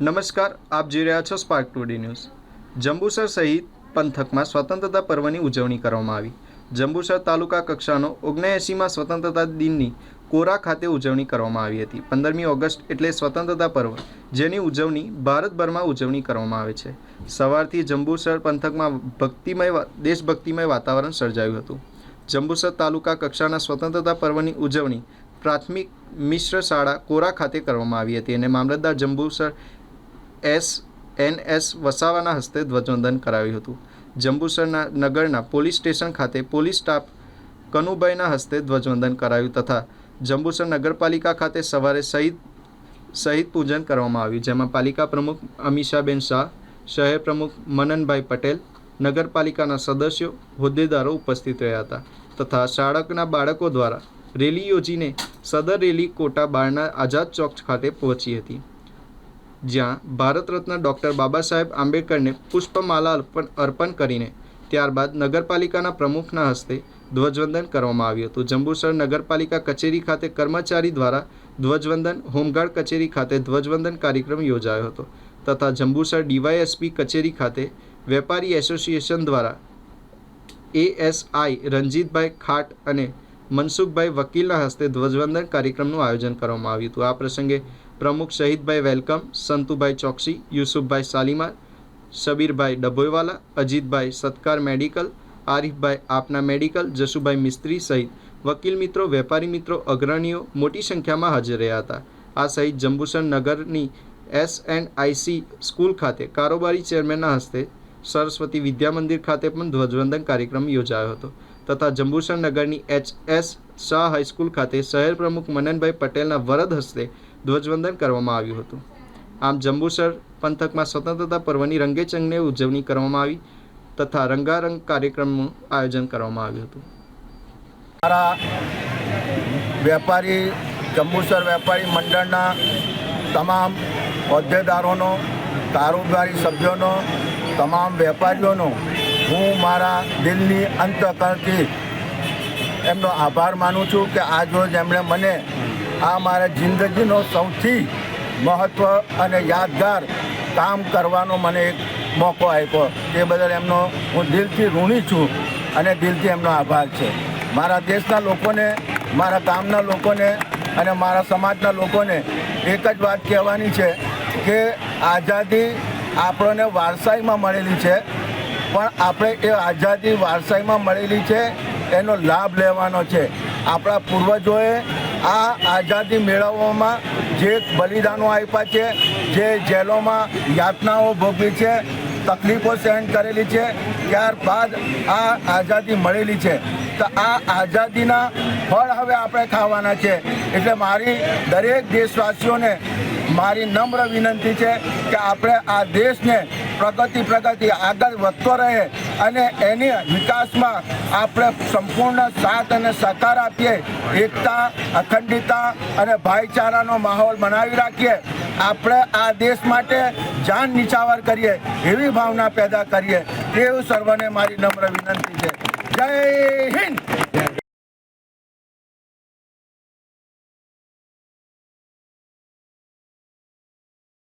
નમસ્કાર, આપ જોઈ રહ્યા છો સ્પાર્ક ટુડી ન્યૂઝ. જંબુસર સહિત પંથકમાં સ્વતંત્રતા પર્વની ઉજવણી કરવામાં આવી. જંબુસર તાલુકા કક્ષાનો ઓગણએંસીમાં સ્વતંત્રતા દિનની કોરા ખાતે ઉજવણી કરવામાં આવી હતી. પંદરમી ઓગસ્ટ એટલે સ્વતંત્રતા પર્વ, જેની ઉજવણી ભારતભરમાં ઉજવણી કરવામાં આવે છે. સવારથી જંબુસર પંથકમાં ભક્તિમય દેશભક્તિમય વાતાવરણ સર્જાયું હતું. જંબુસર તાલુકા કક્ષાના સ્વતંત્રતા પર્વની ઉજવણી પ્રાથમિક મિશ્ર શાળા કોરા ખાતે કરવામાં આવી હતી અને મામલતદાર જંબુસર એસ એન એસ વસાવાના હસ્તે ધ્વજવંદન કરાવ્યું હતું. જંબુસરના નગરના પોલીસ સ્ટેશન ખાતે પોલીસ સ્ટાફ કનુભાઈના હસ્તે ધ્વજવંદન કરાયું તથા જંબુસર નગરપાલિકા ખાતે સવારે શહીદ શહીદ પૂજન કરવામાં આવ્યું, જેમાં પાલિકા પ્રમુખ અમીષાબેન શાહ, શહેર પ્રમુખ મનનભાઈ પટેલ, નગરપાલિકાના સદસ્યો, હોદ્દેદારો ઉપસ્થિત રહ્યા હતા તથા શાળકના બાળકો દ્વારા રેલી યોજીને સદર રેલી કોટા બારના આઝાદ ચોક ખાતે પહોંચી હતી. જ્યાં ભારત રત્ન ડૉક્ટર બાબા સાહેબ આંબેડકરને પુષ્પમાલા અર્પણ અર્પણ કરીને ત્યારબાદ નગરપાલિકાના પ્રમુખના હસ્તે ધ્વજવંદન કરવામાં આવ્યું હતું. જંબુસર નગરપાલિકા કચેરી ખાતે કર્મચારી દ્વારા ધ્વજવંદન, હોમગાર્ડ કચેરી ખાતે ધ્વજવંદન કાર્યક્રમ યોજાયો હતો તથા જંબુસર ડીવાયએસપી કચેરી ખાતે વેપારી એસોસિએશન દ્વારા એએસઆઈ રંજીતભાઈ ખાટ અને મનસુખભાઈ વકીલના હસ્તે ધ્વજવંદન કાર્યક્રમનું આયોજન કરવામાં આવ્યું હતું. આ પ્રસંગે પ્રમુખ શહીદભાઈ વેલકમ, સંતુભાઈ ચોકસી, યુસુફભાઈ સાલીમાર શબીરભાઈ ડભોઈવાલા, અજીતભાઈ સત્કાર મેડિકલ, આરીફભાઈ આપના મેડિકલ, જસુભાઈ મિસ્ત્રી સહિત વકીલ મિત્રો, વેપારી મિત્રો, અગ્રણીઓ મોટી સંખ્યામાં હાજર રહ્યા હતા. આ સહિત જંબુસર નગરની એસ એન્ડ આઈસી સ્કૂલ ખાતે કારોબારી ચેરમેનના હસ્તે સરસ્વતી વિદ્યા મંદિર ખાતે પણ ધ્વજવંદન કાર્યક્રમ યોજાયો હતો તથા જંબુસર નગરની એચ એસ શાહ હાઈસ્કૂલ ખાતે શહેર પ્રમુખ મનનભાઈ પટેલના વરદ હસ્તે ધ્વજવંદન કરવામાં આવ્યું હતું. આમ જંબુસર પંથકમાં સ્વતંત્રતા પર્વની રંગેચંગને ઉજવણી કરવામાં આવી તથા રંગારંગ કાર્યક્રમનું આયોજન કરવામાં આવ્યું હતું. મારા વેપારી, જંબુસર વેપારી મંડળના તમામ હોદ્દેદારોનો, કારોબારી સભ્યોનો, તમામ વેપારીઓનો હું મારા દિલની અંતકરણથી એમનો આભાર માનું છું કે આજ રોજ એમણે મને આ મારા જિંદગીનો સૌથી મહત્ત્વ અને યાદગાર કામ કરવાનો મને એક મોકો આપ્યો. તે બદલ એમનો હું દિલથી ઋણી છું અને દિલથી એમનો આભાર છે. મારા દેશના લોકોને, મારા ગામના લોકોને અને મારા સમાજના લોકોને એક જ વાત કહેવાની છે કે આઝાદી આપણને વારસાઈમાં મળેલી છે, પણ આપણે એ આઝાદી વારસાઈમાં મળેલી છે, એનો લાભ લેવાનો છે. આપણા પૂર્વજોએ આ આઝાદી મેળવવામાં જે બલિદાનો આપ્યા છે, જે જેલોમાં યાતનાઓ ભોગવી છે, તકલીફો સહન કરેલી છે, ત્યારબાદ આ આઝાદી મળેલી છે. તો આ આઝાદીના ફળ હવે આપણે ખાવાના છે. એટલે મારી દરેક દેશવાસીઓને મારી નમ્ર વિનંતી છે કે આપણે આ દેશને પ્રગતિ પ્રગતિ આગળ વધતો રહે અને એની વિકાસમાં આપણે સંપૂર્ણ સાથ અને સહકાર આપીએ, એકતા, અખંડિતતા અને ભાઈચારાનો માહોલ બનાવી રાખીએ. આપણે આ દેશ માટે જાન નિછાવર કરીએ, એવી ભાવના પેદા કરીએ. એવું સર્વને મારી નમ્ર વિનંતી છે. જય હિન્દ!